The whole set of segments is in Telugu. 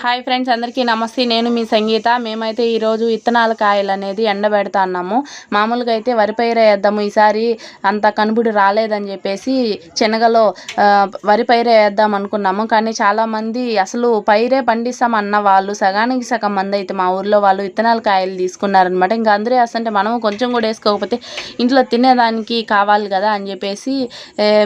హాయ్ ఫ్రెండ్స్ అందరికీ నమస్తే. నేను మీ సంగీత. మేమైతే ఈరోజు విత్తనాల కాయలు అనేది ఎండబెడతా అన్నాము మామూలుగా అయితే వరి పైరు వేద్దాము. ఈసారి అంత కనుబుడి రాలేదని చెప్పేసి శనగలో వరి పైరే వేద్దాం అనుకున్నాము. కానీ చాలామంది అసలు పైరే పండిస్తాం అన్న వాళ్ళు సగానికి సగం మంది అయితే మా ఊర్లో వాళ్ళు విత్తనాల కాయలు తీసుకున్నారనమాట ఇంకా అందరూ వేస్తుంటే మనము కొంచెం కూడా వేసుకోకపోతే ఇంట్లో తినేదానికి కావాలి కదా అని చెప్పేసి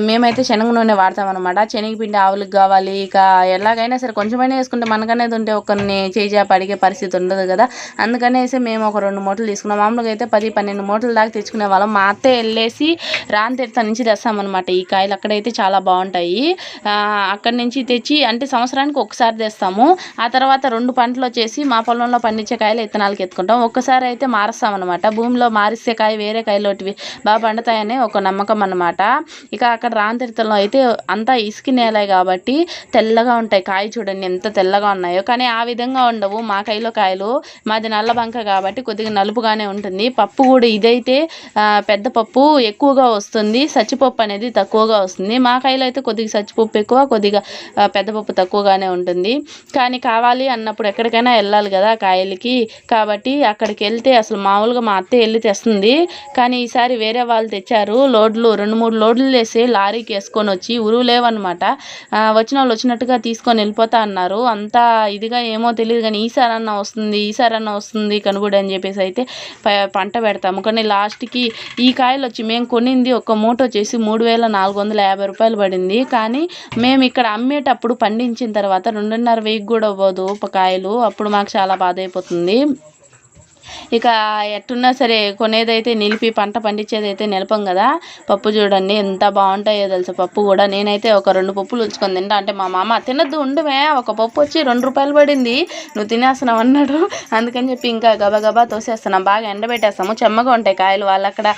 మేమైతే శనగ నూనె వాడతాం అనమాట శనగపిండి ఆవులకు కావాలి. ఇక ఎలాగైనా సరే కొంచెమైనా వేసుకుంటే అనేది ఉంటే ఒకరిని చేజాప అడిగే పరిస్థితి ఉండదు కదా. అందుకనేసి మేము ఒక రెండు మూటలు తీసుకున్నాం. మామూలుగా అయితే పది పన్నెండు మూటల దాకా తెచ్చుకునే వాళ్ళం. మా అత్తే వెళ్ళేసి రాంతీర్థ నుంచి తెస్తామన్నమాట ఈ కాయలు అక్కడైతే చాలా బాగుంటాయి. అక్కడి నుంచి తెచ్చి అంటే సంవత్సరానికి ఒకసారి తెస్తాము. ఆ తర్వాత రెండు పంటలు వచ్చేసి మా పొలంలో పండించే కాయలు ఇత్తనాలకి ఎత్తుకుంటాం. ఒక్కసారి అయితే మారుస్తామన్నమాట అనమాట భూమిలో మారిస్తే కాయ వేరే కాయలోటివి బాగా పండుతాయని ఒక నమ్మకం అనమాట ఇక అక్కడ రాంతీర్థంలో అయితే అంతా ఇసుక నేలే కాబట్టి తెల్లగా ఉంటాయి. కాయ చూడండి ఎంత తెల్లగా ఉన్నాయి. కానీ ఆ విధంగా ఉండవు. మా కైలో కాయలు మాది నల్ల బంక కాబట్టి కొద్దిగా నలుపుగానే ఉంటుంది. పప్పు కూడా ఇదైతే పెద్ద పప్పు ఎక్కువగా వస్తుంది. సచ్చిపప్పు అనేది తక్కువగా వస్తుంది. మా కాయలో అయితే కొద్దిగా సచ్చిపప్పు ఎక్కువ కొద్దిగా పెద్ద పప్పు తక్కువగానే ఉంటుంది. కానీ కావాలి అన్నప్పుడు ఎక్కడికైనా వెళ్ళాలి కదా కాయలకి. కాబట్టి అక్కడికి వెళ్తే అసలు మామూలుగా మా అత్త వెళ్ళి తెస్తుంది. కానీ ఈసారి వేరే వాళ్ళు తెచ్చారు. లోడ్లు రెండు మూడు లోడ్లు వేసి లారీకి వేసుకొని వచ్చి ఉరువు లేవన్నమాట. వచ్చిన వాళ్ళు వచ్చినట్టుగా తీసుకొని వెళ్ళిపోతా అన్నారు. అంతా ఇదిగా ఏమో తెలియదు కానీ ఈసారన్నా వస్తుంది ఈసారన్నా వస్తుంది కనుగొడు అని చెప్పేసి అయితే ప- పంట పెడతాము. కానీ లాస్ట్కి ఈ కాయలు వచ్చి మేము కొనింది ఒక మూట వచ్చేసి మూడు వేల నాలుగు వందల యాభై రూపాయలు పడింది. కానీ మేము ఇక్కడ అమ్మేటప్పుడు పండించిన తర్వాత రెండున్నర వెయ్యి కూడా అవ్వదు ఒక కాయలు. అప్పుడు మాకు చాలా బాధ అయిపోతుంది. ఇక ఎట్టున్నా సరే కొనేదైతే నిలిపి పంట పండించేదైతే నిలపం కదా. పప్పు చూడండి ఎంత బాగుంటాయో తెలుసు పప్పు కూడా. నేనైతే ఒక రెండు పప్పులు ఉంచుకొని తింటా. అంటే మా మామ తినద్దు ఉండమే ఒక పప్పు వచ్చి రెండు రూపాయలు పడింది. నువ్వు తినేస్తున్నావు అన్నాడు. అందుకని చెప్పి ఇంకా గబగబా తోసేస్తున్నాం. బాగా ఎండబెట్టేస్తాము. చెమ్మగా ఉంటాయి కాయలు. వాళ్ళు అక్కడ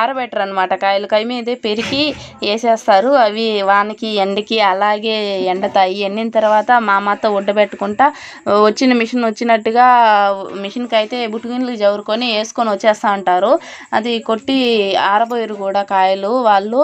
ఆరబెట్టరు అనమాట కాయలు కై మీదే పెరికి వేసేస్తారు. అవి వానకి ఎండకి అలాగే ఎండతాయి. ఎండిన తర్వాత మా అమ్మతో ఉడ్డబెట్టుకుంటా వచ్చిన మిషన్ వచ్చినట్టుగా మిషన్కి అయితే బుట్టుగిన్లు జవురుకొని వేసుకొని వచ్చేస్తా ఉంటారు అది కొట్టి ఆరబోయారు కూడా కాయలు వాళ్ళు.